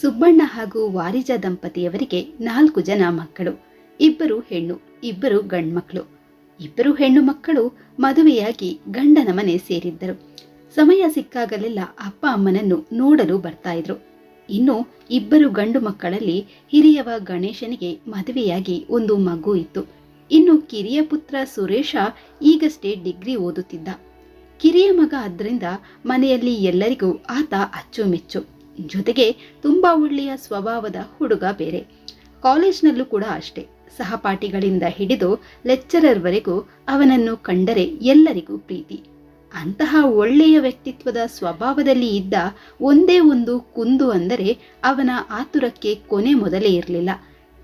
ಸುಬ್ಬಣ್ಣ ಹಾಗೂ ವಾರಿಜ ದಂಪತಿಯವರಿಗೆ ನಾಲ್ಕು ಜನ ಮಕ್ಕಳು, ಇಬ್ಬರು ಹೆಣ್ಣು, ಇಬ್ಬರು ಗಂಡ್ಮಕ್ಕಳು ಇಬ್ಬರು ಹೆಣ್ಣು ಮಕ್ಕಳು ಮದುವೆಯಾಗಿ ಗಂಡನ ಮನೆ ಸೇರಿದ್ದರು. ಸಮಯ ಸಿಕ್ಕಾಗಲೆಲ್ಲ ಅಪ್ಪ ಅಮ್ಮನನ್ನು ನೋಡಲು ಬರ್ತಾ ಇದ್ರು. ಇನ್ನು ಇಬ್ಬರು ಗಂಡು ಮಕ್ಕಳಲ್ಲಿ ಹಿರಿಯವ ಗಣೇಶನಿಗೆ ಮದುವೆಯಾಗಿ ಒಂದು ಮಗು ಇತ್ತು. ಇನ್ನು ಕಿರಿಯ ಪುತ್ರ ಸುರೇಶ ಈಗಷ್ಟೇ ಡಿಗ್ರಿ ಓದುತ್ತಿದ್ದ. ಕಿರಿಯ ಮಗ ಆದ್ರಿಂದ ಮನೆಯಲ್ಲಿ ಎಲ್ಲರಿಗೂ ಆತ ಅಚ್ಚುಮೆಚ್ಚು. ಜೊತೆಗೆ ತುಂಬಾ ಒಳ್ಳೆಯ ಸ್ವಭಾವದ ಹುಡುಗ ಬೇರೆ. ಕಾಲೇಜ್ನಲ್ಲೂ ಕೂಡ ಅಷ್ಟೇ. ಸಹಪಾಠಿಗಳಿಂದ ಹಿಡಿದು ಲೆಕ್ಚರರ್ವರೆಗೂ ಅವನನ್ನು ಕಂಡರೆ ಎಲ್ಲರಿಗೂ ಪ್ರೀತಿ. ಅಂತಹ ಒಳ್ಳೆಯ ವ್ಯಕ್ತಿತ್ವದ ಸ್ವಭಾವದಲ್ಲಿ ಇದ್ದ ಒಂದೇ ಒಂದು ಕುಂದು ಅಂದರೆ ಅವನ ಆತುರಕ್ಕೆ ಕೊನೆ ಮೊದಲೇ ಇರಲಿಲ್ಲ.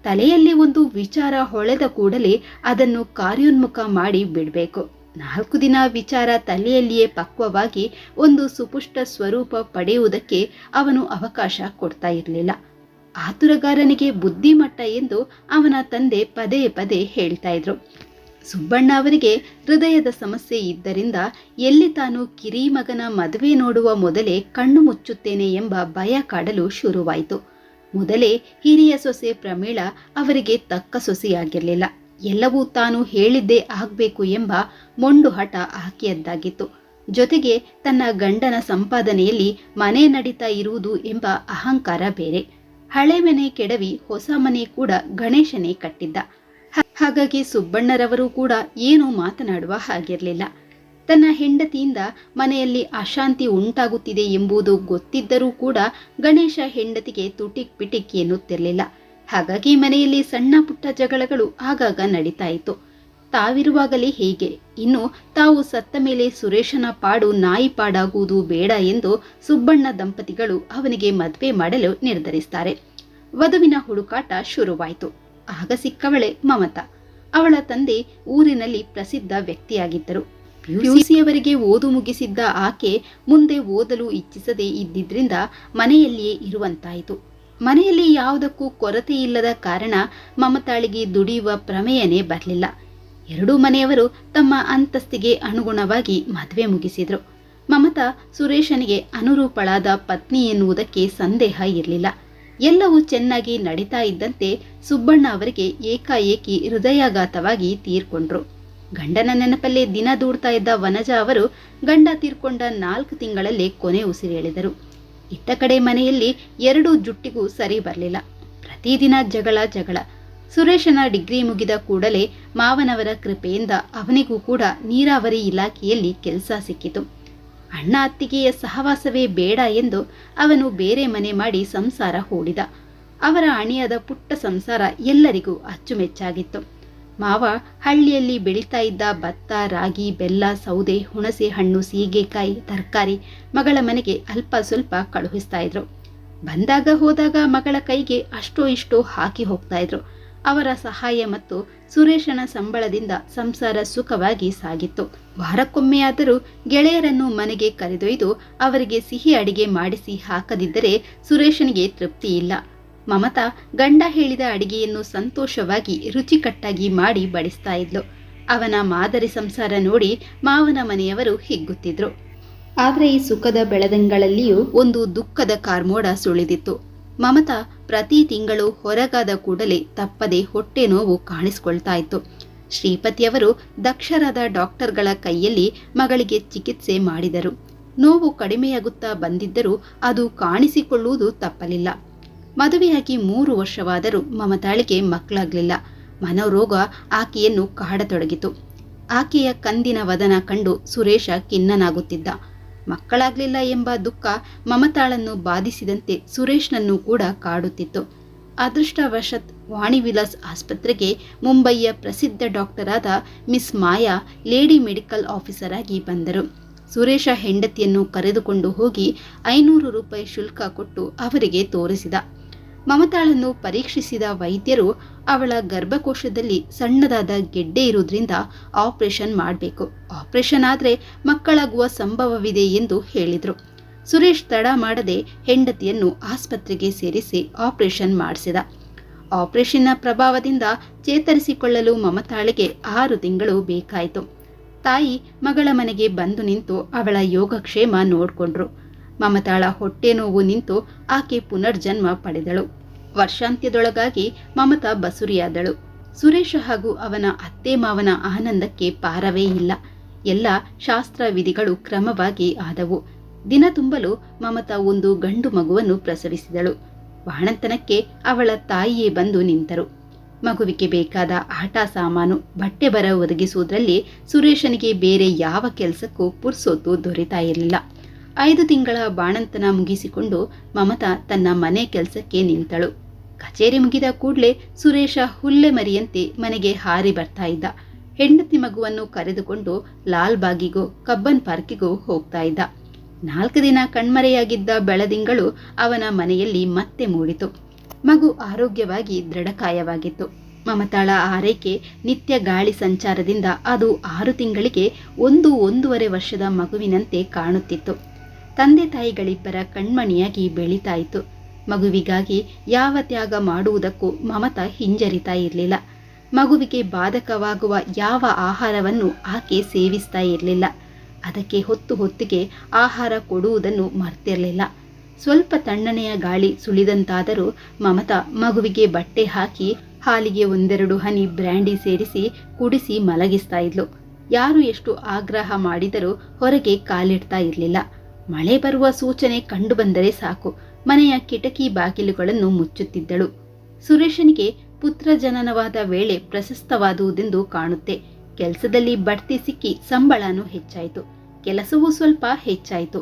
ತಲೆಯಲ್ಲಿ ಒಂದು ವಿಚಾರ ಹೊಳೆದ ಕೂಡಲೇ ಅದನ್ನು ಕಾರ್ಯೋನ್ಮುಖ ಮಾಡಿ ಬಿಡಬೇಕು. ನಾಲ್ಕು ದಿನ ವಿಚಾರ ತಲೆಯಲ್ಲಿಯೇ ಪಕ್ವವಾಗಿ ಒಂದು ಸುಪುಷ್ಟ ಸ್ವರೂಪ ಪಡೆಯುವುದಕ್ಕೆ ಅವನು ಅವಕಾಶ ಕೊಡ್ತಾ ಇರಲಿಲ್ಲ. ಆತುರಗಾರನಿಗೆ ಬುದ್ಧಿಮಟ್ಟ ಎಂದು ಅವನ ತಂದೆ ಪದೇ ಪದೇ ಹೇಳ್ತಾ ಇದ್ರು. ಸುಬ್ಬಣ್ಣ ಅವರಿಗೆ ಹೃದಯದ ಸಮಸ್ಯೆ ಇದ್ದರಿಂದ ಎಲ್ಲಿ ತಾನು ಕಿರಿ ಮಗನ ಮದುವೆ ನೋಡುವ ಮೊದಲೇ ಕಣ್ಣು ಮುಚ್ಚುತ್ತೇನೆ ಎಂಬ ಭಯ ಕಾಡಲು ಶುರುವಾಯಿತು. ಮೊದಲೇ ಹಿರಿಯ ಸೊಸೆ ಪ್ರಮೀಳ ಅವರಿಗೆ ತಕ್ಕ ಸೊಸೆಯಾಗಿರಲಿಲ್ಲ. ಎಲ್ಲವೂ ತಾನು ಹೇಳಿದ್ದೇ ಆಗಬೇಕು ಎಂಬ ಮೊಂಡು ಹಠ ಆಕೆಯದ್ದಾಗಿತ್ತು. ಜೊತೆಗೆ ತನ್ನ ಗಂಡನ ಸಂಪಾದನೆಯಲ್ಲಿ ಮನೆ ನಡೀತಾ ಇರುವುದು ಎಂಬ ಅಹಂಕಾರ ಬೇರೆ. ಹಳೆ ಮನೆ ಕೆಡವಿ ಹೊಸ ಮನೆ ಕೂಡ ಗಣೇಶನೇ ಕಟ್ಟಿದ್ದ. ಹಾಗಾಗಿ ಸುಬ್ಬಣ್ಣರವರು ಕೂಡ ಏನೂ ಮಾತನಾಡುವ ಹಾಗಿರಲಿಲ್ಲ. ತನ್ನ ಹೆಂಡತಿಯಿಂದ ಮನೆಯಲ್ಲಿ ಅಶಾಂತಿ ಉಂಟಾಗುತ್ತಿದೆ ಎಂಬುದು ಗೊತ್ತಿದ್ದರೂ ಕೂಡ ಗಣೇಶ ಹೆಂಡತಿಗೆ ತುಟಿಕ್ ಪಿಟಿಕ್ ಎನ್ನುತ್ತಿರಲಿಲ್ಲ. ಹಾಗಾಗಿ ಮನೆಯಲ್ಲಿ ಸಣ್ಣ ಪುಟ್ಟ ಜಗಳಗಳು ಆಗಾಗ ನಡೀತಾ ಇತ್ತು ತಾವಿರುವಾಗಲೇ ಹೀಗೆ? ಇನ್ನು ತಾವು ಸತ್ತ ಮೇಲೆ ಸುರೇಶನ ಪಾಡು ನಾಯಿ ಪಾಡಾಗುವುದು ಬೇಡ ಎಂದು ಸುಬ್ಬಣ್ಣ ದಂಪತಿಗಳು ಅವನಿಗೆ ಮದುವೆ ಮಾಡಲು ನಿರ್ಧರಿಸ್ತಾರೆ. ವಧುವಿನ ಹುಡುಕಾಟ ಶುರುವಾಯಿತು. ಆಗ ಸಿಕ್ಕವಳೆ ಮಮತಾ. ಅವಳ ತಂದೆ ಊರಿನಲ್ಲಿ ಪ್ರಸಿದ್ಧ ವ್ಯಕ್ತಿಯಾಗಿದ್ದರು. ಪಿಯುಸಿಯವರೆಗೆ ಓದು ಮುಗಿಸಿದ್ದ ಆಕೆ ಮುಂದೆ ಓದಲು ಇಚ್ಛಿಸದೇ ಇದ್ದಿದ್ರಿಂದ ಮನೆಯಲ್ಲಿಯೇ ಇರುವಂತಾಯಿತು. ಮನೆಯಲ್ಲಿ ಯಾವುದಕ್ಕೂ ಕೊರತೆ ಇಲ್ಲದ ಕಾರಣ ಮಮತಾಳಿಗೆ ದುಡಿಯುವ ಪ್ರಮೇಯನೇ ಬರಲಿಲ್ಲ. ಎರಡೂ ಮನೆಯವರು ತಮ್ಮ ಅಂತಸ್ತಿಗೆ ಅನುಗುಣವಾಗಿ ಮದುವೆ ಮುಗಿಸಿದ್ರು. ಮಮತಾ ಸುರೇಶನಿಗೆ ಅನುರೂಪಳಾದ ಪತ್ನಿ ಎನ್ನುವುದಕ್ಕೆ ಸಂದೇಹ ಇರಲಿಲ್ಲ. ಎಲ್ಲವೂ ಚೆನ್ನಾಗಿ ನಡೀತಾ ಇದ್ದಂತೆ ಸುಬ್ಬಣ್ಣ ಅವರಿಗೆ ಏಕಾಏಕಿ ಹೃದಯಾಘಾತವಾಗಿ ತೀರ್ಕೊಂಡ್ರು. ಗಂಡನ ನೆನಪಲ್ಲೇ ದಿನ ದೂಡ್ತಾ ಇದ್ದ ವನಜ ಅವರು ಗಂಡ ತೀರ್ಕೊಂಡ ನಾಲ್ಕು ತಿಂಗಳಲ್ಲೇ ಕೊನೆ ಉಸಿರೆಳೆದರು ಇತ್ತ ಕಡೆ ಮನೆಯಲ್ಲಿ ಎರಡು ಜುಟ್ಟಿಗೂ ಸರಿ ಬರಲಿಲ್ಲ. ಪ್ರತಿದಿನ ಜಗಳ ಜಗಳ. ಸುರೇಶನ ಡಿಗ್ರಿ ಮುಗಿದ ಕೂಡಲೇ ಮಾವನವರ ಕೃಪೆಯಿಂದ ಅವನಿಗೂ ಕೂಡ ನೀರಾವರಿ ಇಲಾಖೆಯಲ್ಲಿ ಕೆಲಸ ಸಿಕ್ಕಿತು. ಅಣ್ಣ ಅತ್ತಿಗೆಯ ಸಹವಾಸವೇ ಬೇಡ ಎಂದು ಅವನು ಬೇರೆ ಮನೆ ಮಾಡಿ ಸಂಸಾರ ಹೂಡಿದ. ಅವರ ಅಣಿಯದ ಪುಟ್ಟ ಸಂಸಾರ ಎಲ್ಲರಿಗೂ ಅಚ್ಚುಮೆಚ್ಚಾಗಿತ್ತು. ಮಾವ ಹಳ್ಳಿಯಲ್ಲಿ ಬೆಳೀತಾ ಇದ್ದ ಭತ್ತ, ರಾಗಿ, ಬೆಲ್ಲ, ಸೌದೆ, ಹುಣಸೆ ಹಣ್ಣು, ಸೀಗೆಕಾಯಿ, ತರಕಾರಿ ಮಗಳ ಮನೆಗೆ ಅಲ್ಪ ಸ್ವಲ್ಪ ಕಳುಹಿಸ್ತಾ ಇದ್ರು. ಬಂದಾಗ ಹೋದಾಗ ಮಗಳ ಕೈಗೆ ಅಷ್ಟೋ ಇಷ್ಟೋ ಹಾಕಿ ಹೋಗ್ತಾ ಇದ್ರು. ಅವರ ಸಹಾಯ ಮತ್ತು ಸುರೇಶನ ಸಂಬಳದಿಂದ ಸಂಸಾರ ಸುಖವಾಗಿ ಸಾಗಿತ್ತು. ವಾರಕ್ಕೊಮ್ಮೆಯಾದರೂ ಗೆಳೆಯರನ್ನು ಮನೆಗೆ ಕರೆದೊಯ್ದು ಅವರಿಗೆ ಸಿಹಿ ಅಡಿಗೆ ಮಾಡಿಸಿ ಹಾಕದಿದ್ದರೆ ಸುರೇಶನಿಗೆ ತೃಪ್ತಿ ಇಲ್ಲ ಮಮತಾ ಗಂಡ ಹೇಳಿದ ಅಡಿಗೆಯನ್ನು ಸಂತೋಷವಾಗಿ, ರುಚಿಕಟ್ಟಾಗಿ ಮಾಡಿ ಬಡಿಸ್ತಾ ಇದ್ಲು. ಅವನ ಮಾದರಿ ಸಂಸಾರ ನೋಡಿ ಮಾವನ ಮನೆಯವರು ಹಿಗ್ಗುತ್ತಿದ್ರು. ಆದರೆ ಈ ಸುಖದ ಬೆಳದಂಗಳಲ್ಲಿಯೂ ಒಂದು ದುಃಖದ ಕಾರ್ಮೋಡ ಸುಳಿದಿತ್ತು. ಮಮತಾ ಪ್ರತಿ ತಿಂಗಳು ಹೊರಗಾದ ಕೂಡಲೇ ತಪ್ಪದೆ ಹೊಟ್ಟೆ ನೋವು ಕಾಣಿಸ್ಕೊಳ್ತಾ ಇತ್ತು. ಶ್ರೀಪತಿಯವರು ದಕ್ಷರಾದ ಡಾಕ್ಟರ್ಗಳ ಕೈಯಲ್ಲಿ ಮಗಳಿಗೆ ಚಿಕಿತ್ಸೆ ಮಾಡಿದರು. ನೋವು ಕಡಿಮೆಯಾಗುತ್ತಾ ಬಂದಿದ್ದರೂ ಅದು ಕಾಣಿಸಿಕೊಳ್ಳುವುದು ತಪ್ಪಲಿಲ್ಲ. ಮದುವೆಯಾಗಿ ಮೂರು ವರ್ಷವಾದರೂ ಮಮತಾಳಿಗೆ ಮಕ್ಕಳಾಗಲಿಲ್ಲ. ಮನೋರೋಗ ಆಕೆಯನ್ನು ಕಾಡತೊಡಗಿತು. ಆಕೆಯ ಕಂದಿನ ವದನ ಕಂಡು ಸುರೇಶ ಖಿನ್ನನಾಗುತ್ತಿದ್ದ. ಮಕ್ಕಳಾಗಲಿಲ್ಲ ಎಂಬ ದುಃಖ ಮಮತಾಳನ್ನು ಬಾಧಿಸಿದಂತೆ ಸುರೇಶ್ನನ್ನು ಕೂಡ ಕಾಡುತ್ತಿತ್ತು. ಅದೃಷ್ಟವಶತ್ ವಾಣಿವಿಲಾಸ್ ಆಸ್ಪತ್ರೆಗೆ ಮುಂಬಯಿಯ ಪ್ರಸಿದ್ಧ ಡಾಕ್ಟರಾದ miss Maya lady medical officer ಆಗಿ ಬಂದರು. ಸುರೇಶ ಹೆಂಡತಿಯನ್ನು ಕರೆದುಕೊಂಡು ಹೋಗಿ ಐನೂರು ರೂಪಾಯಿ ಶುಲ್ಕ ಕೊಟ್ಟು ಅವರಿಗೆ ತೋರಿಸಿದ. ಮಮತಾಳನ್ನು ಪರೀಕ್ಷಿಸಿದ ವೈದ್ಯರು ಅವಳ ಗರ್ಭಕೋಶದಲ್ಲಿ ಸಣ್ಣದಾದ ಗೆಡ್ಡೆ ಇರುವುದರಿಂದ ಆಪರೇಷನ್ ಮಾಡಬೇಕು. ಆಪರೇಷನ್ ಆದರೆ ಮಕ್ಕಳಾಗುವ ಸಂಭವವಿದೆ ಎಂದು ಹೇಳಿದರು. ಸುರೇಶ್ ತಡ ಮಾಡದೆ ಹೆಂಡತಿಯನ್ನು ಆಸ್ಪತ್ರೆಗೆ ಸೇರಿಸಿ ಆಪರೇಷನ್ ಮಾಡಿಸಿದ. ಆಪರೇಷನ್ನ ಪ್ರಭಾವದಿಂದ ಚೇತರಿಸಿಕೊಳ್ಳಲು ಮಮತಾಳಿಗೆ ಆರು ತಿಂಗಳು ಬೇಕಾಯಿತು. ತಾಯಿ ಮಗಳ ಮನೆಗೆ ಬಂದು ನಿಂತು ಅವಳ ಯೋಗಕ್ಷೇಮ ನೋಡಿಕೊಂಡ್ರು. ಮಮತಾಳ ಹೊಟ್ಟೆ ನೋವು ನಿಂತು ಆಕೆ ಪುನರ್ಜನ್ಮ ಪಡೆದಳು. ವರ್ಷಾಂತ್ಯದೊಳಗಾಗಿ ಮಮತಾ ಬಸುರಿಯಾದಳು. ಸುರೇಶ ಹಾಗೂ ಅವನ ಅತ್ತೆ ಮಾವನ ಆನಂದಕ್ಕೆ ಪಾರವೇ ಇಲ್ಲ. ಎಲ್ಲ ಶಾಸ್ತ್ರ ವಿಧಿಗಳು ಕ್ರಮವಾಗಿ ಆದವು. ದಿನ ತುಂಬಲು ಮಮತಾ ಒಂದು ಗಂಡು ಮಗುವನ್ನು ಪ್ರಸವಿಸಿದಳು. ಬಾಣಂತನಕ್ಕೆ ಅವಳ ತಾಯಿಯೇ ಬಂದು ನಿಂತರು. ಮಗುವಿಗೆ ಬೇಕಾದ ಆಟ ಸಾಮಾನು, ಬಟ್ಟೆ ಬರ ಒದಗಿಸುವುದರಲ್ಲಿ ಸುರೇಶನಿಗೆ ಬೇರೆ ಯಾವ ಕೆಲಸಕ್ಕೂ ಪುರ್ಸೊತ್ತು ದೊರೆತಾ ಇರಲಿಲ್ಲ. ಐದು ತಿಂಗಳ ಬಾಣಂತನ ಮುಗಿಸಿಕೊಂಡು ಮಮತಾ ತನ್ನ ಮನೆ ಕೆಲಸಕ್ಕೆ ನಿಂತಳು. ಕಚೇರಿ ಮುಗಿದ ಕೂಡಲೇ ಸುರೇಶ ಹುಲ್ಲೆ ಮರಿಯಂತೆ ಮನೆಗೆ ಹಾರಿ ಬರ್ತಾ ಇದ್ದ. ಹೆಂಡತಿ ಮಗುವನ್ನು ಕರೆದುಕೊಂಡು ಲಾಲ್ಬಾಗಿಗೂ ಕಬ್ಬನ್ ಪಾರ್ಕಿಗೂ ಹೋಗ್ತಾ ಇದ್ದ. ನಾಲ್ಕು ದಿನ ಕಣ್ಮರೆಯಾಗಿದ್ದ ಬೆಳದಿಂಗಳು ಅವನ ಮನೆಯಲ್ಲಿ ಮತ್ತೆ ಮೂಡಿತು. ಮಗು ಆರೋಗ್ಯವಾಗಿ ದೃಢಕಾಯವಾಗಿತ್ತು. ಮಮತಾಳ ಆರೈಕೆ, ನಿತ್ಯ ಗಾಳಿ ಸಂಚಾರದಿಂದ ಅದು ಆರು ತಿಂಗಳಿಗೆ ಒಂದು ಒಂದೂವರೆ ವರ್ಷದ ಮಗುವಿನಂತೆ ಕಾಣುತ್ತಿತ್ತು. ತಂದೆ ತಾಯಿಗಳಿಬ್ಬರ ಕಣ್ಮಣಿಯಾಗಿ ಬೆಳೀತಾ ಇತ್ತು ಮಗುವಿಗಾಗಿ ಯಾವ ತ್ಯಾಗ ಮಾಡುವುದಕ್ಕೂ ಮಮತಾ ಹಿಂಜರಿತಾ ಇರಲಿಲ್ಲ. ಮಗುವಿಗೆ ಬಾಧಕವಾಗುವ ಯಾವ ಆಹಾರವನ್ನು ಆಕೆ ಸೇವಿಸ್ತಾ ಇರಲಿಲ್ಲ. ಅದಕ್ಕೆ ಹೊತ್ತು ಹೊತ್ತಿಗೆ ಆಹಾರ ಕೊಡುವುದನ್ನು ಮರ್ತಿರಲಿಲ್ಲ. ಸ್ವಲ್ಪ ತಣ್ಣನೆಯ ಗಾಳಿ ಸುಳಿದಂತಾದರೂ ಮಮತಾ ಮಗುವಿಗೆ ಬಟ್ಟೆ ಹಾಕಿ ಹಾಲಿಗೆ ಒಂದೆರಡು ಹನಿ ಬ್ರ್ಯಾಂಡಿ ಸೇರಿಸಿ ಕುಡಿಸಿ ಮಲಗಿಸ್ತಾ ಇದ್ಲು. ಯಾರು ಎಷ್ಟು ಆಗ್ರಹ ಮಾಡಿದರೂ ಹೊರಗೆ ಕಾಲಿಡ್ತಾ ಇರಲಿಲ್ಲ. ಮಳೆ ಬರುವ ಸೂಚನೆ ಕಂಡುಬಂದರೆ ಸಾಕು. ಮನೆಯ ಕಿಟಕಿ ಬಾಗಿಲುಗಳನ್ನು ಮುಚ್ಚುತ್ತಿದ್ದಳು. ಸುರೇಶನಿಗೆ ಪುತ್ರ ಜನನವಾದ ವೇಳೆ ಪ್ರಶಸ್ತವಾದುದೆಂದು ಕಾಣುತ್ತೆ. ಕೆಲಸದಲ್ಲಿ ಬಡ್ತಿ ಸಿಕ್ಕಿ ಸಂಬಳನೂ ಹೆಚ್ಚಾಯಿತು. ಕೆಲಸವೂ ಸ್ವಲ್ಪ ಹೆಚ್ಚಾಯಿತು.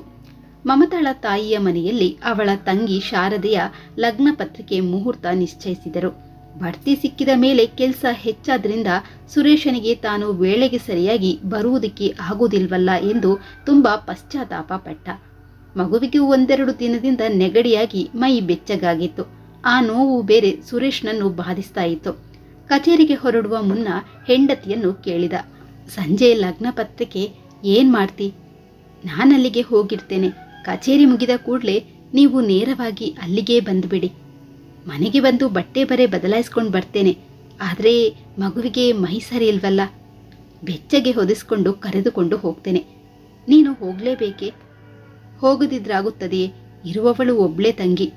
ಮಮತಾಳ ತಾಯಿಯ ಮನೆಯಲ್ಲಿ ಅವಳ ತಂಗಿ ಶಾರದೆಯ ಲಗ್ನ ಪತ್ರಿಕೆ ಮುಹೂರ್ತ ನಿಶ್ಚಯಿಸಿದರು. ಬಡ್ತಿ ಸಿಕ್ಕಿದ ಮೇಲೆ ಕೆಲಸ ಹೆಚ್ಚಾದ್ರಿಂದ ಸುರೇಶನಿಗೆ ತಾನು ವೇಳೆಗೆ ಸರಿಯಾಗಿ ಬರುವುದಕ್ಕೆ ಆಗುವುದಿಲ್ವಲ್ಲ ಎಂದು ತುಂಬ ಪಶ್ಚಾತ್ತಾಪ ಪಟ್ಟ. ಮಗುವಿಗೆ ಒಂದೆರಡು ದಿನದಿಂದ ನೆಗಡಿಯಾಗಿ ಮೈ ಬೆಚ್ಚಗಾಗಿತ್ತು. ಆ ನೋವು ಬೇರೆ ಸುರೇಶ್ನನ್ನು ಬಾಧಿಸ್ತಾ ಇತ್ತು. ಕಚೇರಿಗೆ ಹೊರಡುವ ಮುನ್ನ ಹೆಂಡತಿಯನ್ನು ಕೇಳಿದ. ಸಂಜೆ ಲಗ್ನ ಪತ್ರಿಕೆ ಏನ್ ಮಾಡ್ತಿ? ನಾನಲ್ಲಿಗೆ ಹೋಗಿರ್ತೇನೆ. ಕಚೇರಿ ಮುಗಿದ ಕೂಡಲೇ ನೀವು ನೇರವಾಗಿ ಅಲ್ಲಿಗೆ ಬಂದುಬಿಡಿ. ಮನೆಗೆ ಬಂದು ಬಟ್ಟೆ ಬರೆ ಬದಲಾಯಿಸ್ಕೊಂಡು ಬರ್ತೇನೆ. ಆದರೆ ಮಗುವಿಗೆ ಮೈ ಸರಿ ಇಲ್ವಲ್ಲ? ಬೆಚ್ಚಗೆ ಹೊದಿಸ್ಕೊಂಡು ಕರೆದುಕೊಂಡು ಹೋಗ್ತೇನೆ. ನೀನು ಹೋಗಲೇಬೇಕೆ? ಹೋಗದಿದ್ರಾಗುತ್ತದೆಯೇ? ಇರುವವಳು ಒಬ್ಳೆ ತಂಗಿ.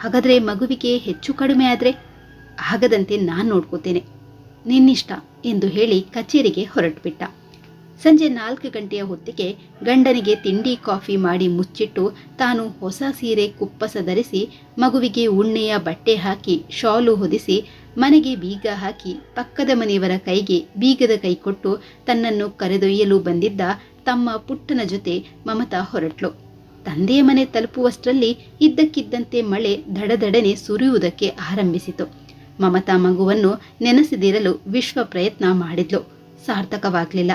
ಹಾಗಾದರೆ ಮಗುವಿಗೆ ಹೆಚ್ಚು ಕಡಿಮೆ ಆದರೆ? ಆಗದಂತೆ ನಾನು ನೋಡ್ಕೋತೇನೆ. ನಿನ್ನಿಷ್ಟ ಎಂದು ಹೇಳಿ ಕಚೇರಿಗೆ ಹೊರಟುಬಿಟ್ಟ. ಸಂಜೆ ನಾಲ್ಕು ಗಂಟೆಯ ಹೊತ್ತಿಗೆ ಗಂಡನಿಗೆ ತಿಂಡಿ, ಕಾಫಿ ಮಾಡಿ ಮುಚ್ಚಿಟ್ಟು ತಾನು ಹೊಸ ಸೀರೆ ಕುಪ್ಪಸ ಧರಿಸಿ ಮಗುವಿಗೆ ಉಣ್ಣೆಯ ಬಟ್ಟೆ ಹಾಕಿ, ಶಾಲು ಹೊದಿಸಿ ಮನೆಗೆ ಬೀಗ ಹಾಕಿ ಪಕ್ಕದ ಮನೆಯವರ ಕೈಗೆ ಬೀಗದ ಕೈ ಕೊಟ್ಟು ತನ್ನನ್ನು ಕರೆದೊಯ್ಯಲು ಬಂದಿದ್ದ ತಮ್ಮ ಪುಟ್ಟನ ಜೊತೆ ಮಮತಾ ಹೊರಟ್ಲು. ತಂದೆಯ ಮನೆ ತಲುಪುವಷ್ಟರಲ್ಲಿ ಇದ್ದಕ್ಕಿದ್ದಂತೆ ಮಳೆ ದಡದಡನೆ ಸುರಿಯುವುದಕ್ಕೆ ಆರಂಭಿಸಿತು. ಮಮತಾ ಮಗುವನ್ನು ನೆನೆಸದಿರಲು ವಿಶ್ವ ಪ್ರಯತ್ನ ಮಾಡಿದ್ಲು. ಸಾರ್ಥಕವಾಗಲಿಲ್ಲ.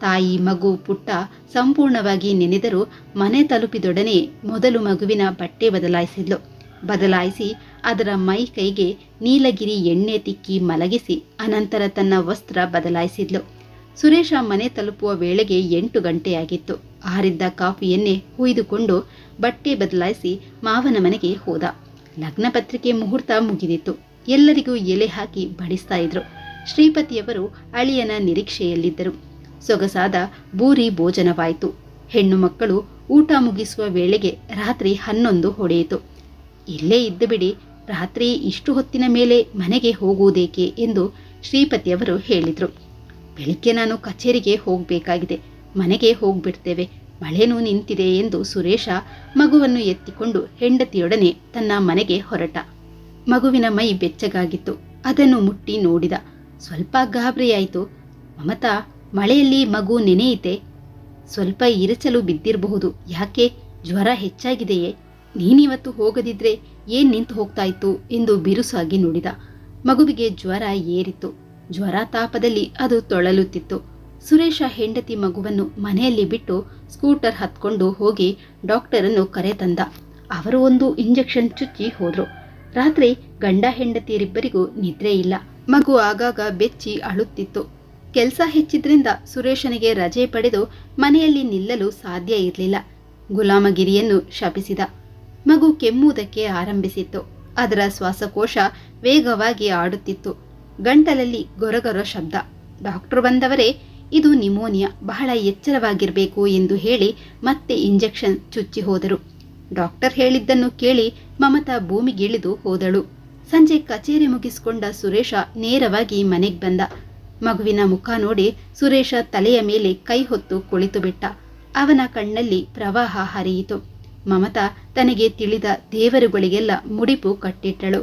ತಾಯಿ, ಮಗು, ಪುಟ್ಟ ಸಂಪೂರ್ಣವಾಗಿ ನೆನೆದರೂ ಮನೆ ತಲುಪಿದೊಡನೆ ಮೊದಲು ಮಗುವಿನ ಬಟ್ಟೆ ಬದಲಾಯಿಸಿದ್ಲು. ಬದಲಾಯಿಸಿ ಅದರ ಮೈ ಕೈಗೆ ನೀಲಗಿರಿ ಎಣ್ಣೆ ತಿಕ್ಕಿ ಮಲಗಿಸಿ ಅನಂತರ ತನ್ನ ವಸ್ತ್ರ ಬದಲಾಯಿಸಿದ್ಲು. ಸುರೇಶ ಮನೆ ತಲುಪುವ ವೇಳೆಗೆ ಎಂಟು ಗಂಟೆಯಾಗಿತ್ತು. ಆರಿದ್ದ ಕಾಫಿಯನ್ನೇ ಹುಯ್ದುಕೊಂಡು ಬಟ್ಟೆ ಬದಲಾಯಿಸಿ ಮಾವನ ಮನೆಗೆ ಹೋದ. ಲಗ್ನ ಪತ್ರಿಕೆ ಮುಹೂರ್ತ ಮುಗಿದಿತ್ತು. ಎಲ್ಲರಿಗೂ ಎಲೆ ಹಾಕಿ ಬಡಿಸ್ತಾ ಇದ್ರು. ಶ್ರೀಪತಿಯವರು ಅಳಿಯನ ನಿರೀಕ್ಷೆಯಲ್ಲಿದ್ದರು. ಸೊಗಸಾದ ಬೂರಿ ಭೋಜನವಾಯಿತು. ಹೆಣ್ಣು ಮಕ್ಕಳು ಊಟ ಮುಗಿಸುವ ವೇಳೆಗೆ ರಾತ್ರಿ ಹನ್ನೊಂದು ಹೊಡೆಯಿತು. ಇಲ್ಲೇ ಇದ್ದು ಬಿಡಿ, ರಾತ್ರಿ ಇಷ್ಟು ಹೊತ್ತಿನ ಮೇಲೆ ಮನೆಗೆ ಹೋಗುವುದೇಕೆ ಎಂದು ಶ್ರೀಪತಿಯವರು ಹೇಳಿದರು. ಬೆಳಿಗ್ಗೆ ನಾನು ಕಚೇರಿಗೆ ಹೋಗಬೇಕಾಗಿದೆ. ಮನೆಗೆ ಹೋಗ್ಬಿಡ್ತೇವೆ. ಮಳೆನೂ ನಿಂತಿದೆ ಎಂದು ಸುರೇಶ ಮಗುವನ್ನು ಎತ್ತಿಕೊಂಡು ಹೆಂಡತಿಯೊಡನೆ ತನ್ನ ಮನೆಗೆ ಹೊರಟ. ಮಗುವಿನ ಮೈ ಬೆಚ್ಚಗಾಗಿತ್ತು. ಅದನ್ನು ಮುಟ್ಟಿ ನೋಡಿದ. ಸ್ವಲ್ಪ ಗಾಬರಿಯಾಯಿತು. ಮಮತಾ ಮಳೆಯಲ್ಲಿ ಮಗು ನೆನೆಯಿತೆ. ಸ್ವಲ್ಪ ಇರಚಲು ಬಿದ್ದಿರಬಹುದು. ಯಾಕೆ? ಜ್ವರ ಹೆಚ್ಚಾಗಿದೆಯೇ? ನೀನಿವತ್ತು ಹೋಗದಿದ್ರೆ ಏನ್ ನಿಂತು ಹೋಗ್ತಾ ಇತ್ತು ಎಂದು ಬಿರುಸಾಗಿ ನುಡಿದ. ಮಗುವಿಗೆ ಜ್ವರ ಏರಿತ್ತು. ಜ್ವರ ತಾಪದಲ್ಲಿ ಅದು ತೊಳಲುತ್ತಿತ್ತು. ಸುರೇಶ ಹೆಂಡತಿ ಮಗುವನ್ನು ಮನೆಯಲ್ಲಿ ಬಿಟ್ಟು ಸ್ಕೂಟರ್ ಹತ್ಕೊಂಡು ಹೋಗಿ ಡಾಕ್ಟರನ್ನು ಕರೆತಂದ ಅವರು ಒಂದು ಇಂಜೆಕ್ಷನ್ ಚುಚ್ಚಿ ಹೋದ್ರು. ರಾತ್ರಿ ಗಂಡ ಹೆಂಡತಿಯರಿಬ್ಬರಿಗೂ ನಿದ್ರೆ ಇಲ್ಲ. ಮಗು ಆಗಾಗ ಬೆಚ್ಚಿ ಅಳುತ್ತಿತ್ತು. ಕೆಲಸ ಹೆಚ್ಚಿದ್ರಿಂದ ಸುರೇಶನಿಗೆ ರಜೆ ಪಡೆದು ಮನೆಯಲ್ಲಿ ನಿಲ್ಲಲು ಸಾಧ್ಯ ಇರಲಿಲ್ಲ. ಗುಲಾಮಗಿರಿಯನ್ನು ಶಪಿಸಿದ. ಮಗು ಕೆಮ್ಮುವುದಕ್ಕೆ ಆರಂಭಿಸಿತ್ತು. ಅದರ ಶ್ವಾಸಕೋಶ ವೇಗವಾಗಿ ಆಡುತ್ತಿತ್ತು. ಗಂಟಲಲ್ಲಿ ಗೊರಗೊರ ಶಬ್ದ. ಡಾಕ್ಟರ್ ಬಂದವರೇ, ಇದು ನಿಮೋನಿಯಾ. ಬಹಳ ಎಚ್ಚರವಾಗಿರಬೇಕು ಎಂದು ಹೇಳಿ ಮತ್ತೆ ಇಂಜೆಕ್ಷನ್ ಚುಚ್ಚಿ ಹೋದರು. ಡಾಕ್ಟರ್ ಹೇಳಿದ್ದನ್ನು ಕೇಳಿ ಮಮತಾ ಭೂಮಿಗಿಳಿದು ಹೋದಳು. ಸಂಜೆ ಕಚೇರಿ ಮುಗಿಸಿಕೊಂಡ ಸುರೇಶ ನೇರವಾಗಿ ಮನೆಗೆ ಬಂದ. ಮಗುವಿನ ಮುಖ ನೋಡಿ ಸುರೇಶ ತಲೆಯ ಮೇಲೆ ಕೈ ಹೊತ್ತು ಕುಳಿತು ಬಿಟ್ಟ ಅವನ ಕಣ್ಣಲ್ಲಿ ಪ್ರವಾಹ ಹರಿಯಿತು. ಮಮತಾ ತನಗೆ ತಿಳಿದ ದೇವರುಗಳಿಗೆಲ್ಲ ಮುಡಿಪು ಕಟ್ಟಿಟ್ಟಳು.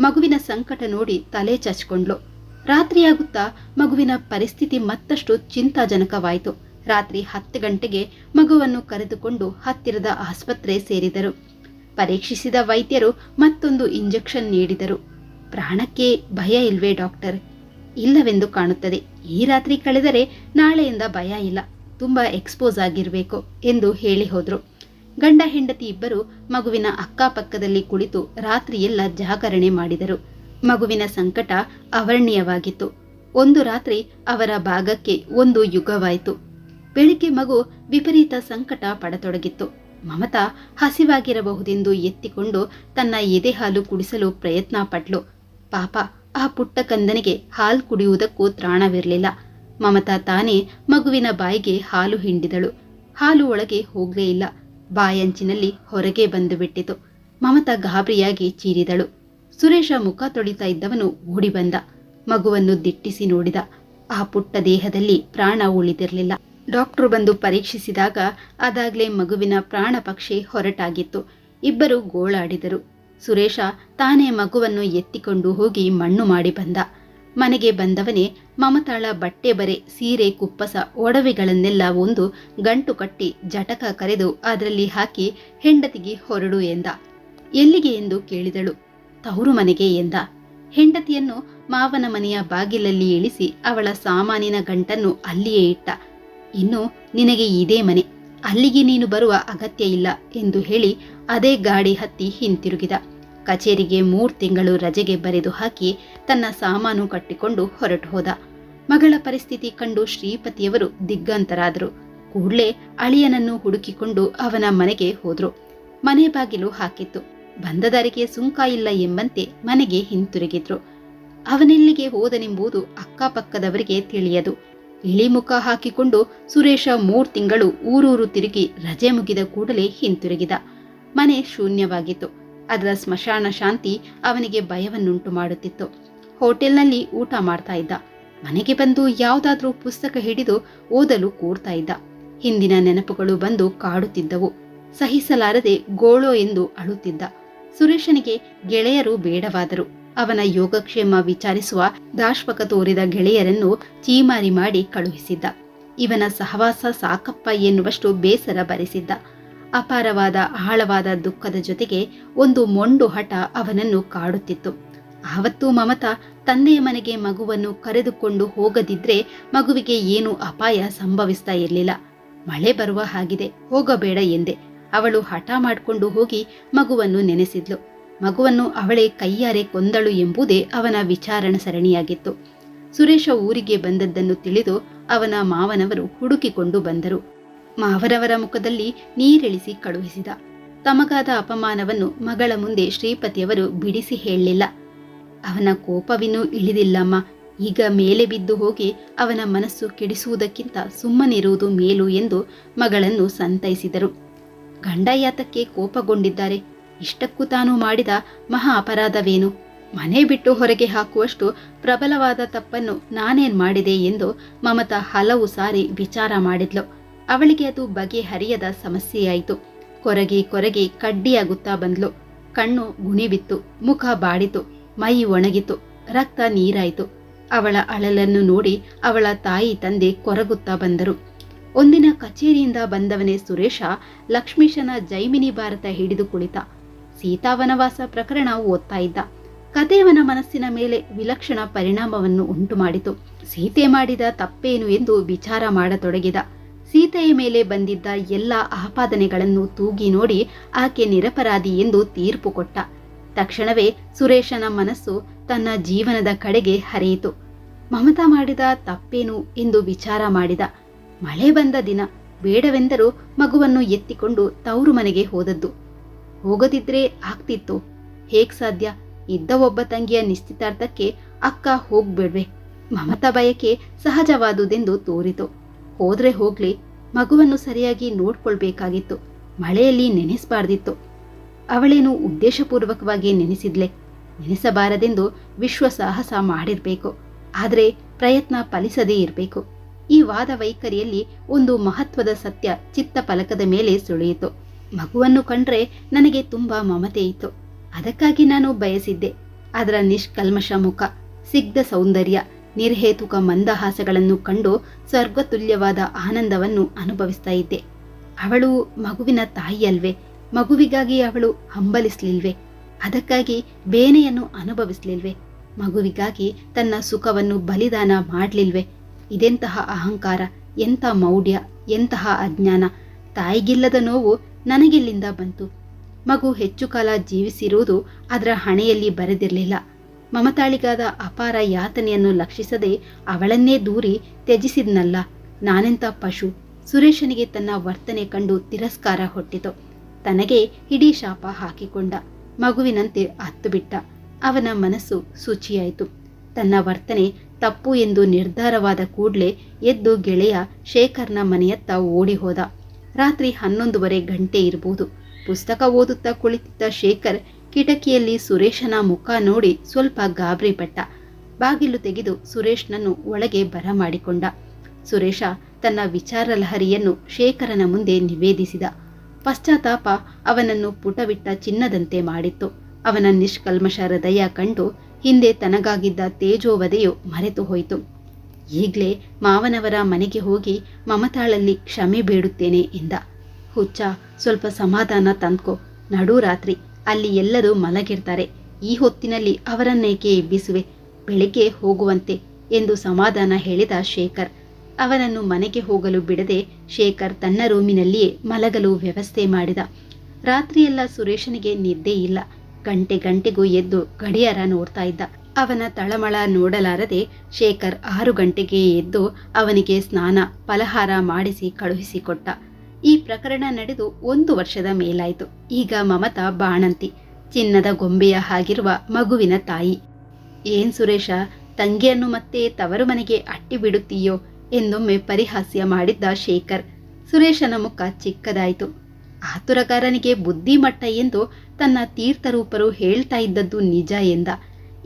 ಮಗುವಿನ ಸಂಕಟ ನೋಡಿ ತಲೆ ಚಚ್ಕೊಂಡ್ಲು ರಾತ್ರಿಯಾಗುತ್ತಾ ಮಗುವಿನ ಪರಿಸ್ಥಿತಿ ಮತ್ತಷ್ಟು ಚಿಂತಾಜನಕವಾಯಿತು. ರಾತ್ರಿ ಹತ್ತು ಗಂಟೆಗೆ ಮಗುವನ್ನು ಕರೆದುಕೊಂಡು ಹತ್ತಿರದ ಆಸ್ಪತ್ರೆ ಸೇರಿದರು. ಪರೀಕ್ಷಿಸಿದ ವೈದ್ಯರು ಮತ್ತೊಂದು ಇಂಜೆಕ್ಷನ್ ನೀಡಿದರು. ಪ್ರಾಣಕ್ಕೆ ಭಯ ಇಲ್ವೇ ಡಾಕ್ಟರ್? ಇಲ್ಲವೆಂದು ಕಾಣುತ್ತದೆ. ಈ ರಾತ್ರಿ ಕಳೆದರೆ ನಾಳೆಯಿಂದ ಭಯ ಇಲ್ಲ. ತುಂಬಾ ಎಕ್ಸ್ಪೋಸ್ ಆಗಿರಬೇಕು ಎಂದು ಹೇಳಿ ಹೋದ್ರು. ಗಂಡ ಹೆಂಡತಿ ಇಬ್ಬರು ಮಗುವಿನ ಅಕ್ಕಪಕ್ಕದಲ್ಲಿ ಕುಳಿತು ರಾತ್ರಿಯೆಲ್ಲ ಜಾಗರಣೆ ಮಾಡಿದರು. ಮಗುವಿನ ಸಂಕಟ ಅವರ್ಣೀಯವಾಗಿತ್ತು ಒಂದು ರಾತ್ರಿ ಅವರ ಭಾಗಕ್ಕೆ ಒಂದು ಯುಗವಾಯಿತು. ಬೆಳಿಗ್ಗೆ ಮಗು ವಿಪರೀತ ಸಂಕಟ ಪಡತೊಡಗಿತ್ತು. ಮಮತಾ ಹಸಿವಾಗಿರಬಹುದೆಂದು ಎತ್ತಿಕೊಂಡು ತನ್ನ ಎದೆ ಹಾಲು ಕುಡಿಸಲು ಪ್ರಯತ್ನ ಪಟ್ಲು ಪಾಪ ಆ ಪುಟ್ಟ ಕಂದನಿಗೆ ಹಾಲು ಕುಡಿಯುವುದಕ್ಕೂ ತ್ರಾಣವಿರಲಿಲ್ಲ. ಮಮತಾ ತಾನೇ ಮಗುವಿನ ಬಾಯಿಗೆ ಹಾಲು ಹಿಂಡಿದಳು. ಹಾಲು ಒಳಗೆ ಹೋಗಲೇ ಇಲ್ಲ. ಬಾಯಂಚಿನಲ್ಲಿ ಹೊರಗೆ ಬಂದು ಬಿಟ್ಟಿತು. ಮಮತಾ ಗಾಬರಿಯಾಗಿ ಚೀರಿದಳು. ಸುರೇಶ ಮುಖ ತೊಳಿತಾ ಇದ್ದವನು ಓಡಿ ಬಂದ. ಮಗುವನ್ನು ದಿಟ್ಟಿಸಿ ನೋಡಿದ. ಆ ಪುಟ್ಟ ದೇಹದಲ್ಲಿ ಪ್ರಾಣ ಉಳಿದಿರಲಿಲ್ಲ. ಡಾಕ್ಟ್ರು ಬಂದು ಪರೀಕ್ಷಿಸಿದಾಗ ಅದಾಗಲೇ ಮಗುವಿನ ಪ್ರಾಣ ಪಕ್ಷಿ ಹೊರಟಾಗಿತ್ತು. ಇಬ್ಬರು ಗೋಳಾಡಿದರು. ಸುರೇಶ ತಾನೇ ಮಗುವನ್ನು ಎತ್ತಿಕೊಂಡು ಹೋಗಿ ಮಣ್ಣು ಮಾಡಿ ಬಂದ. ಮನೆಗೆ ಬಂದವನೇ ಮಮತಾಳ ಬಟ್ಟೆ ಬರೆ, ಸೀರೆ, ಕುಪ್ಪಸ, ಒಡವೆಗಳನ್ನೆಲ್ಲ ಒಂದು ಗಂಟು ಕಟ್ಟಿ ಜಟಕ ಕರೆದು ಅದರಲ್ಲಿ ಹಾಕಿ ಹೆಂಡತಿಗೆ ಹೊರಡು ಎಂದ. ಎಲ್ಲಿಗೆ ಎಂದು ಕೇಳಿದಳು. ತವರು ಮನೆಗೆ ಎಂದ. ಹೆಂಡತಿಯನ್ನು ಮಾವನ ಮನೆಯ ಬಾಗಿಲಲ್ಲಿ ಇಳಿಸಿ ಅವಳ ಸಾಮಾನಿನ ಗಂಟನ್ನು ಅಲ್ಲಿಯೇ ಇಟ್ಟ. ಇನ್ನು ನಿನಗೆ ಇದೇ ಮನೆ. ಅಲ್ಲಿಗೆ ನೀನು ಬರುವ ಅಗತ್ಯ ಇಲ್ಲ ಎಂದು ಹೇಳಿ ಅದೇ ಗಾಡಿ ಹತ್ತಿ ಹಿಂತಿರುಗಿದ. ಕಚೇರಿಗೆ ಮೂರು ತಿಂಗಳು ರಜೆಗೆ ಬರೆದು ಹಾಕಿ ತನ್ನ ಸಾಮಾನು ಕಟ್ಟಿಕೊಂಡು ಹೊರಟು ಹೋದ. ಮಗಳ ಪರಿಸ್ಥಿತಿ ಕಂಡು ಶ್ರೀಪತಿಯವರು ದಿಗ್ಗಂತರಾದರು. ಕೂಡಲೇ ಅಳಿಯನನ್ನು ಹುಡುಕಿಕೊಂಡು ಅವನ ಮನೆಗೆ ಹೋದ್ರು. ಮನೆ ಬಾಗಿಲು ಹಾಕಿತ್ತು. ಬಂದದರಿಗೆ ಸುಂಕ ಇಲ್ಲ ಎಂಬಂತೆ ಮನೆಗೆ ಹಿಂತಿರುಗಿದ್ರು. ಅವನೆಲ್ಲಿಗೆ ಹೋದನೆಂಬುದು ಅಕ್ಕಪಕ್ಕದವರಿಗೆ ತಿಳಿಯದು. ಇಳಿಮುಖ ಹಾಕಿಕೊಂಡು ಸುರೇಶ ಮೂರ್ ತಿಂಗಳು ಊರೂರು ತಿರುಗಿ ರಜೆ ಮುಗಿದ ಕೂಡಲೇ ಹಿಂತಿರುಗಿದ. ಮನೆ ಶೂನ್ಯವಾಗಿತ್ತು. ಅದರ ಸ್ಮಶಾನ ಶಾಂತಿ ಅವನಿಗೆ ಭಯವನ್ನುಂಟು ಮಾಡುತ್ತಿತ್ತು. ಹೋಟೆಲ್ನಲ್ಲಿ ಊಟ ಮಾಡ್ತಾ ಇದ್ದ. ಮನೆಗೆ ಬಂದು ಯಾವುದಾದ್ರೂ ಪುಸ್ತಕ ಹಿಡಿದು ಓದಲು ಕೂರ್ತಾ ಇದ್ದ. ಹಿಂದಿನ ನೆನಪುಗಳು ಬಂದು ಕಾಡುತ್ತಿದ್ದವು ಸಹಿಸಲಾರದೆ ಗೋಳೋ ಎಂದು ಅಳುತ್ತಿದ್ದ. ಸುರೇಶನಿಗೆ ಗೆಳೆಯರು ಬೇಡವಾದರು. ಅವನ ಯೋಗಕ್ಷೇಮ ವಿಚಾರಿಸುವ ದಾಶ್ವಕ ತೋರಿದ ಗೆಳೆಯರನ್ನು ಚೀಮಾರಿ ಮಾಡಿ ಕಳುಹಿಸಿದ್ದ. ಇವನ ಸಹವಾಸ ಸಾಕಪ್ಪ ಎನ್ನುವಷ್ಟು ಬೇಸರ ಬರೆಸಿದ್ದ. ಅಪಾರವಾದ, ಆಳವಾದ ದುಃಖದ ಜೊತೆಗೆ ಒಂದು ಮೊಂಡು ಹಠ ಅವನನ್ನು ಕಾಡುತ್ತಿತ್ತು. ಆವತ್ತು ಮಮತಾ ತಂದೆಯ ಮನೆಗೆ ಮಗುವನ್ನು ಕರೆದುಕೊಂಡು ಹೋಗದಿದ್ರೆ ಮಗುವಿಗೆ ಏನು ಅಪಾಯ ಸಂಭವಿಸ್ತಾ ಇರಲಿಲ್ಲ. ಮಳೆ ಬರುವ ಹಾಗಿದೆ, ಹೋಗಬೇಡ ಎಂದೆ. ಅವಳು ಹಠ ಮಾಡಿಕೊಂಡು ಹೋಗಿ ಮಗುವನ್ನು ನೆನೆಸಿದ್ಲು. ಮಗುವನ್ನು ಅವಳೇ ಕೈಯಾರೆ ಕೊಂದಳು ಎಂಬುದೇ ಅವನ ವಿಚಾರಣ ಸರಣಿಯಾಗಿತ್ತು. ಸುರೇಶ ಊರಿಗೆ ಬಂದದ್ದನ್ನು ತಿಳಿದು ಅವನ ಮಾವನವರು ಹುಡುಕಿಕೊಂಡು ಬಂದರು. ಮಾವನವರ ಮುಖದಲ್ಲಿ ನೀರಿಳಿಸಿ ಕಳುಹಿಸಿದ. ತಮಗಾದ ಅಪಮಾನವನ್ನು ಮಗಳ ಮುಂದೆ ಶ್ರೀಪತಿಯವರು ಬಿಡಿಸಿ ಹೇಳಲಿಲ್ಲ. ಅವನ ಕೋಪವಿನ್ನೂ ಇಳಿದಿಲ್ಲಮ್ಮ. ಈಗ ಮೇಲೆ ಬಿದ್ದು ಹೋಗಿ ಅವನ ಮನಸ್ಸು ಕೆಡಿಸುವುದಕ್ಕಿಂತ ಸುಮ್ಮನಿರುವುದು ಮೇಲು ಎಂದು ಮಗಳನ್ನು ಸಂತೈಸಿದರು. ಗಂಡ ಯಾತಕ್ಕೆ ಕೋಪಗೊಂಡಿದ್ದಾರೆ? ಇಷ್ಟಕ್ಕೂ ತಾನು ಮಾಡಿದ ಮಹಾ ಅಪರಾಧವೇನು? ಮನೆ ಬಿಟ್ಟು ಹೊರಗೆ ಹಾಕುವಷ್ಟು ಪ್ರಬಲವಾದ ತಪ್ಪನ್ನು ನಾನೇನ್ ಮಾಡಿದೆ ಎಂದು ಮಮತಾ ಹಲವು ಸಾರಿ ವಿಚಾರ ಮಾಡಿದ್ಲು. ಅವಳಿಗೆ ಅದು ಬಗೆಹರಿಯದ ಸಮಸ್ಯೆಯಾಯಿತು. ಕೊರಗಿ ಕೊರಗಿ ಕಡ್ಡಿಯಾಗುತ್ತಾ ಬಂದ್ಲು. ಕಣ್ಣು ಗುಣಿಬಿತ್ತು ಮುಖ ಬಾಡಿತು ಮೈ ಒಣಗಿತು, ರಕ್ತ ನೀರಾಯಿತು. ಅವಳ ಅಳಲನ್ನು ನೋಡಿ ಅವಳ ತಾಯಿ ತಂದೆ ಕೊರಗುತ್ತಾ ಬಂದರು. ಒಂದಿನ ಕಚೇರಿಯಿಂದ ಬಂದವನೇ ಸುರೇಶ ಲಕ್ಷ್ಮೀಶನ ಜೈಮಿನಿ ಭಾರತ ಹಿಡಿದು ಕುಳಿತ. ಸೀತಾವನವಾಸ ಪ್ರಕರಣ ಓದ್ತಾ ಇದ್ದ. ಕಥೆಯವನ ಮನಸ್ಸಿನ ಮೇಲೆ ವಿಲಕ್ಷಣ ಪರಿಣಾಮವನ್ನು ಉಂಟು ಮಾಡಿತು ಸೀತೆ ಮಾಡಿದ ತಪ್ಪೇನು ಎಂದು ವಿಚಾರ ಮಾಡತೊಡಗಿದ. ಸೀತೆಯ ಮೇಲೆ ಬಂದಿದ್ದ ಎಲ್ಲ ಆಪಾದನೆಗಳನ್ನು ತೂಗಿ ನೋಡಿ ಆಕೆ ನಿರಪರಾಧಿ ಎಂದು ತೀರ್ಪು ಕೊಟ್ಟ. ತಕ್ಷಣವೇ ಸುರೇಶನ ಮನಸ್ಸು ತನ್ನ ಜೀವನದ ಕಡೆಗೆ ಹರಿಯಿತು. ಮಮತಾ ಮಾಡಿದ ತಪ್ಪೇನು ಎಂದು ವಿಚಾರ ಮಾಡಿದ. ಮಳೆ ಬಂದ ದಿನ, ಬೇಡವೆಂದರೂ ಮಗುವನ್ನು ಎತ್ತಿಕೊಂಡು ತವರು ಮನೆಗೆ ಹೋದದ್ದು. ಹೋಗದಿದ್ರೆ ಆಗ್ತಿತ್ತು. ಹೇಗ್ ಸಾಧ್ಯ? ಇದ್ದ ಒಬ್ಬ ತಂಗಿಯ ನಿಶ್ಚಿತಾರ್ಥಕ್ಕೆ ಅಕ್ಕ ಹೋಗ್ಬೇಡ್ವೆ. ಮಮತಾ ಬಯಕೆ ಸಹಜವಾದುದೆಂದು ತೋರಿತು. ಹೋದ್ರೆ ಹೋಗ್ಲಿ, ಮಗುವನ್ನು ಸರಿಯಾಗಿ ನೋಡ್ಕೊಳ್ಬೇಕಾಗಿತ್ತು. ಮಳೆಯಲ್ಲಿ ನೆನೆಸಬಾರ್ದಿತ್ತು. ಅವಳೇನು ಉದ್ದೇಶಪೂರ್ವಕವಾಗಿ ನೆನೆಸಿದ್ಲೆ? ನೆನೆಸಬಾರದೆಂದು ವಿಶ್ವ ಸಾಹಸ ಮಾಡಿರ್ಬೇಕು. ಆದರೆ ಪ್ರಯತ್ನ ಫಲಿಸದೇ ಇರಬೇಕು. ಈ ವಾದ ವೈಖರಿಯಲ್ಲಿ ಒಂದು ಮಹತ್ವದ ಸತ್ಯ ಚಿತ್ತ ಫಲಕದ ಮೇಲೆ ಸುಳಿಯಿತು. ಮಗುವನ್ನು ಕಂಡ್ರೆ ನನಗೆ ತುಂಬಾ ಮಮತೆ ಇತ್ತು. ಅದಕ್ಕಾಗಿ ನಾನು ಬಯಸಿದ್ದೆ. ಅದರ ನಿಷ್ಕಲ್ಮಶ ಮುಖ, ಸಿಗ್ಧ ಸೌಂದರ್ಯ, ನಿರ್ಹೇತುಕ ಮಂದಹಾಸಗಳನ್ನು ಕಂಡು ಸ್ವರ್ಗತುಲ್ಯವಾದ ಆನಂದವನ್ನು ಅನುಭವಿಸ್ತಾ ಇದ್ದೆ. ಅವಳು ಮಗುವಿನ ತಾಯಿಯಲ್ವೇ? ಮಗುವಿಗಾಗಿ ಅವಳು ಹಂಬಲಿಸ್ಲಿಲ್ವೇ? ಅದಕ್ಕಾಗಿ ಬೇನೆಯನ್ನು ಅನುಭವಿಸ್ಲಿಲ್ವೇ? ಮಗುವಿಗಾಗಿ ತನ್ನ ಸುಖವನ್ನು ಬಲಿದಾನ ಮಾಡ್ಲಿಲ್ವೇ? ಇದೆಂತಹ ಅಹಂಕಾರ, ಎಂಥ ಮೌಢ್ಯ, ಎಂತಹ ಅಜ್ಞಾನ? ತಾಯಿಗಿಲ್ಲದ ನೋವು ನನಗೆಲ್ಲಿಂದ ಬಂತು. ಮಗು ಹೆಚ್ಚು ಕಾಲ ಜೀವಿಸಿರುವುದು ಅದರ ಹಣೆಯಲ್ಲಿ ಬರೆದಿರಲಿಲ್ಲ. ಮಮತಾಳಿಗಾದ ಅಪಾರ ಯಾತನೆಯನ್ನು ಲಕ್ಷಿಸದೆ ಅವಳನ್ನೇ ದೂರಿ ತ್ಯಜಿಸಿದ್ನಲ್ಲ. ನಾನೆಂಥ ಪಶು? ಸುರೇಶನಿಗೆ ತನ್ನ ವರ್ತನೆ ಕಂಡು ತಿರಸ್ಕಾರ ಹೊಟ್ಟಿತು. ತನಗೆ ಇಡೀ ಶಾಪ ಹಾಕಿಕೊಂಡ. ಮಗುವಿನಂತೆ ಹತ್ತು ಬಿಟ್ಟ ಅವನ ಮನಸ್ಸು ಶುಚಿಯಾಯಿತು. ತನ್ನ ವರ್ತನೆ ತಪ್ಪು ಎಂದು ನಿರ್ಧಾರವಾದ ಕೂಡಲೇ ಎದ್ದು ಗೆಳೆಯ ಶೇಖರ್ನ ಮನೆಯತ್ತ ಓಡಿ ಹೋದ ರಾತ್ರಿ ಹನ್ನೊಂದುವರೆ ಗಂಟೆ ಇರಬಹುದು. ಪುಸ್ತಕ ಓದುತ್ತಾ ಕುಳಿತಿದ್ದ ಶೇಖರ್ ಕಿಟಕಿಯಲ್ಲಿ ಸುರೇಶನ ಮುಖ ನೋಡಿ ಸ್ವಲ್ಪ ಗಾಬರಿ ಪಟ್ಟ ಬಾಗಿಲು ತೆಗೆದು ಸುರೇಶ್ನನ್ನು ಒಳಗೆ ಬರಮಾಡಿಕೊಂಡ ಸುರೇಶ ತನ್ನ ವಿಚಾರ ಲಹರಿಯನ್ನು ಶೇಖರನ ಮುಂದೆ ನಿವೇದಿಸಿದ. ಪಶ್ಚಾತ್ತಾಪ ಅವನನ್ನು ಪುಟವಿಟ್ಟ ಚಿನ್ನದಂತೆ ಮಾಡಿತ್ತು. ಅವನ ನಿಷ್ಕಲ್ಮಶ ಹೃದಯ ಕಂಡು ಹಿಂದೆ ತನಗಾಗಿದ್ದ ತೇಜೋವಧೆಯು ಮರೆತು ಹೋಯಿತು ಈಗಲೇ ಮಾವನವರ ಮನೆಗೆ ಹೋಗಿ ಮಮತಾಳಲ್ಲಿ ಕ್ಷಮೆ ಬೇಡುತ್ತೇನೆ ಎಂದ. ಹುಚ್ಚ, ಸ್ವಲ್ಪ ಸಮಾಧಾನ ತಂದ್ಕೊ. ನಡು ರಾತ್ರಿ ಅಲ್ಲಿ ಎಲ್ಲರೂ ಮಲಗಿರ್ತಾರೆ. ಈ ಹೊತ್ತಿನಲ್ಲಿ ಅವರನ್ನೇಕೆ ಎಬ್ಬಿಸುವೆ? ಬೆಳಿಗ್ಗೆ ಹೋಗುವಂತೆ ಎಂದು ಸಮಾಧಾನ ಹೇಳಿದ ಶೇಖರ್. ಅವನನ್ನು ಮನೆಗೆ ಹೋಗಲು ಬಿಡದೆ ಶೇಖರ್ ತನ್ನ ರೂಮಿನಲ್ಲಿಯೇ ಮಲಗಲು ವ್ಯವಸ್ಥೆ ಮಾಡಿದ. ರಾತ್ರಿಯೆಲ್ಲ ಸುರೇಶನಿಗೆ ನಿದ್ದೆ ಇಲ್ಲ. ಗಂಟೆ ಗಂಟೆಗೂ ಎದ್ದು ಗಡಿಯಾರ ನೋಡ್ತಾ ಇದ್ದ. ಅವನ ತಳಮಳ ನೋಡಲಾರದೆ ಶೇಖರ್ ಆರು ಗಂಟೆಗೆ ಎದ್ದು ಅವನಿಗೆ ಸ್ನಾನ, ಫಲಹಾರ ಮಾಡಿಸಿ ಕಳುಹಿಸಿಕೊಟ್ಟ. ಈ ಪ್ರಕರಣ ನಡೆದು ಒಂದು ವರ್ಷದ ಮೇಲಾಯಿತು. ಈಗ ಮಮತಾ ಬಾಣಂತಿ, ಚಿನ್ನದ ಗೊಂಬೆಯ ಹಾಗಿರುವ ಮಗುವಿನ ತಾಯಿ. ಏನ್ ಸುರೇಶ, ತಂಗಿಯನ್ನು ಮತ್ತೆ ತವರು ಮನೆಗೆ ಅಟ್ಟಿ ಬಿಡುತ್ತೀಯೋ ಎಂದೊಮ್ಮೆ ಪರಿಹಾಸ್ಯ ಮಾಡಿದ್ದ ಶೇಖರ್. ಸುರೇಶನ ಮುಖ ಚಿಕ್ಕದಾಯಿತು. ಆತುರಗಾರನಿಗೆ ಬುದ್ಧಿಮಟ್ಟ ಎಂದು ತನ್ನ ತೀರ್ಥರೂಪರು ಹೇಳ್ತಾ ಇದ್ದದ್ದು ನಿಜ ಎಂದ.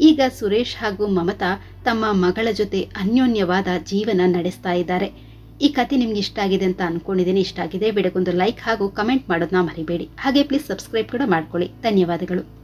ಈಗ ಸುರೇಶ್ ಹಾಗೂ ಮಮತಾ ತಮ್ಮ ಮಗಳ ಜೊತೆ ಅನ್ಯೋನ್ಯವಾದ ಜೀವನ ನಡೆಸ್ತಾ ಇದ್ದಾರೆ. ಈ ಕತೆ ನಿಮ್ಗೆ ಇಷ್ಟ ಆಗಿದೆ ಅಂತ ಅನ್ಕೊಂಡಿದ್ದೀನಿ. ಇಷ್ಟ ಆಗಿದೆ ವಿಡಿಯೋಗೊಂದು ಲೈಕ್ ಹಾಗೂ ಕಮೆಂಟ್ ಮಾಡೋದನ್ನ ಮರಿಬೇಡಿ. ಹಾಗೆ ಪ್ಲೀಸ್ ಸಬ್ಸ್ಕ್ರೈಬ್ ಕೂಡ ಮಾಡ್ಕೊಳ್ಳಿ. ಧನ್ಯವಾದಗಳು.